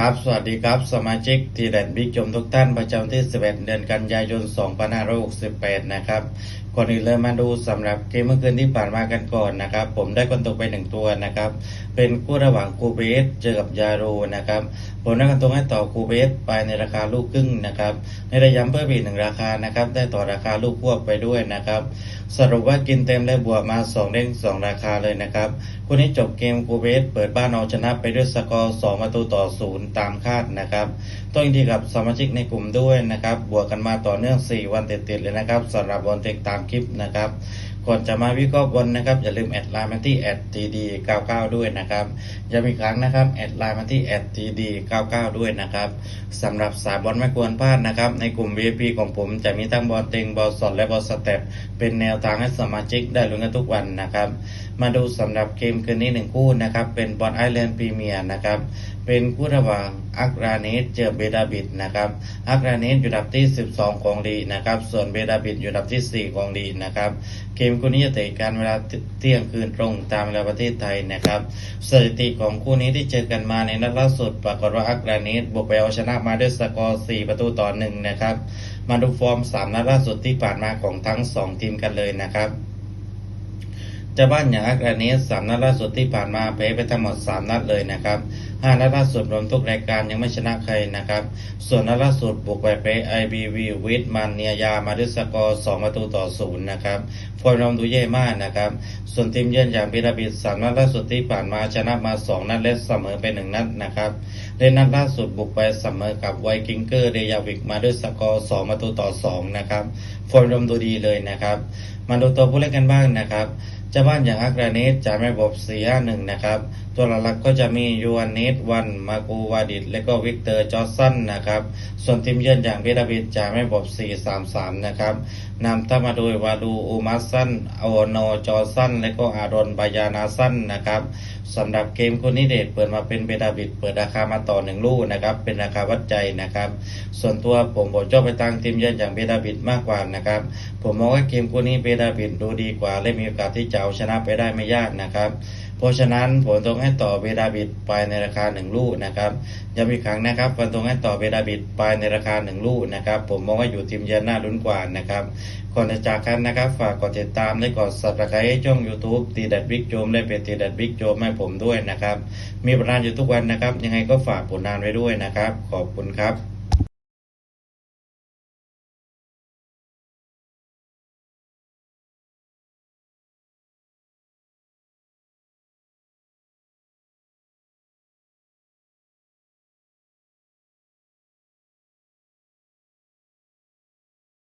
ครับสวัสดีครับสมาชิกทีเด่นบิ๊กจมทุกท่านประจำที่ 11 เดือนกันยายน 2568 นะครับ ก่อนอื่นเลยมาดูสำหรับเกมเมื่อคืนที่ผ่านมากันก่อนนะครับ ผมได้คนตกไปหนึ่งตัวนะครับ เป็นคู่ระหว่างคูเบสเจอกับยาโรนะครับ ผมได้คนตกให้ต่อคูเบสไปในราคาลูกครึ่งนะครับ ในระยะเพิ่มอีกหนึ่งราคานะครับ ได้ต่อราคาลูกพวกไปด้วยนะครับ สรุปว่ากินเต็มได้บวกมา2เด้ง2 ราคาเลยนะครับคู่นี้จบเกมคูเบสเปิดบ้านเอาชนะไปด้วยสกอร์2ประตูต่อ0ตามคาดนะครับต้องยินดีกับสมาชิกในกลุ่มด้วยนะครับ บวกกันมาต่อเนื่อง 4 วันติดๆเลยนะครับสำหรับบอลเทคตามคลิปนะครับก่อนจะมาวิเคราะห์บอลนะครับอย่าลืมแอดไลน์มาที่แอดทีดี99ด้วยนะครับย้ำอีกครั้งนะครับแอดไลน์มาที่แอดทีดี99ด้วยนะครับสำหรับสายบอลไม่ควรพลาดนะครับ ในกลุ่ม VIP ของผมจะมีทั้งบอลเต็งบอลสดและบอลสเต็ปเป็นแนวทางให้สมาชิกได้ลุ้นกันทุกวันนะครับ มาดูสำหรับเกมคืนนี้หนึ่งคู่นะครับเป็นบอลไอแลนด์พรีเมียร์นะครับ เป็นคู่ระหว่างอักราเนสเจอเบดาบิดนะครับอักราเนสอยู่ดับที่ 12 ของดีนะครับ ส่วนเบดาบิดอยู่ดับที่ 4 ของดีนะครับ เกมคู่นี้จะเตะกันเวลาเที่ยงคืนตรงตามเวลาประเทศไทยนะครับสถิติของคู่นี้ที่เจอกันมาในนัดล่าสุดปรากฏว่าอักราเนสบุกไปเอาชนะมาด้วยสกอร์ 4 ประตูต่อหนึ่งนะครับ มาดูฟอร์ม 3 นัดล่าสุดที่ผ่านมาของทั้ง 2 ทีมกันเลยนะครับ จะบ้านอย่างอักราเนสสามนัดล่าสุดที่ผ่านมาแพ้ไปทั้งหมด 3 นัดเลยนะครับห้านัดล่าสุดรวมทุกรายการยังไม่ชนะใครนะครับ ส่วนนัดล่าสุดบุกไปเปไอบีวีวิทมันเนียยามาด้วยสกอร์2ประตูต่อศูนย์นะครับฟอร์มดูแย่มากนะครับ ส่วนทีมเยือนอย่างพิราบิดสามนัดล่าสุดที่ผ่านมาชนะมา 2 นัดและเสมอไป1นัดนะครับในนัดล่าสุดบุกไปเสมอกับไวกิงเกอร์เดยาวิกมาด้วยสกอร์2ประตูต่อ2นะครับฟอร์มดูดีเลยนะครับมาดูตัวผู้เล่นกันบ้างนะครับเจ้าบ้านอย่างอักราเนสจะไม่บบ4 5 1นะครับ ตัวหลักๆก็จะมียูวานเนสวันมากูวาดิดและก็วิกเตอร์จอร์สันนะครับ ส่วนทีมเยือนอย่างเบดาบิดจะไม่บบ4 3 3 นะครับนำทัพมาโดยวาดูอูมัสซันอโอนจอร์สันและก็อารอนบายานาสันนะครับสำหรับเกมคนนี้เดชเปิดมาเป็นเบดาบิดเปิดราคามาต่อหนึ่งลูกนะครับเป็นราคาวัดใจนะครับส่วนตัวผมผมชอบไปตั้งทีมเยือนอย่างเบดาบิดมากกว่านะครับผมมองว่าเกมคู่นี้เบดาบิดดูดีกว่าและมีโอกาสที่จะเอาชนะไปได้ไม่ยากนะครับ เพราะฉะนั้นผมต้องให้ต่อเบดาบิดไปในราคาหนึ่งลูกนะครับย้ำอีกครั้งนะครับผมต้องให้ต่อเบดาบิดไปในราคาหนึ่งลูกนะครับ ผมมองว่าอยู่ทีมเยือนน่าลุ้นกว่านะครับก่อนจะจากกันนะครับ ฝากกดติดตามและกด subscribe ให้ช่อง YouTube ตีดัดบิ๊กโจมและเพจตีดัดบิ๊กโจมให้ผมด้วยนะครับ มีผลงานอยู่ทุกวันนะครับ ยังไงก็ฝากผลงานไว้ด้วยนะครับ ขอบคุณครับ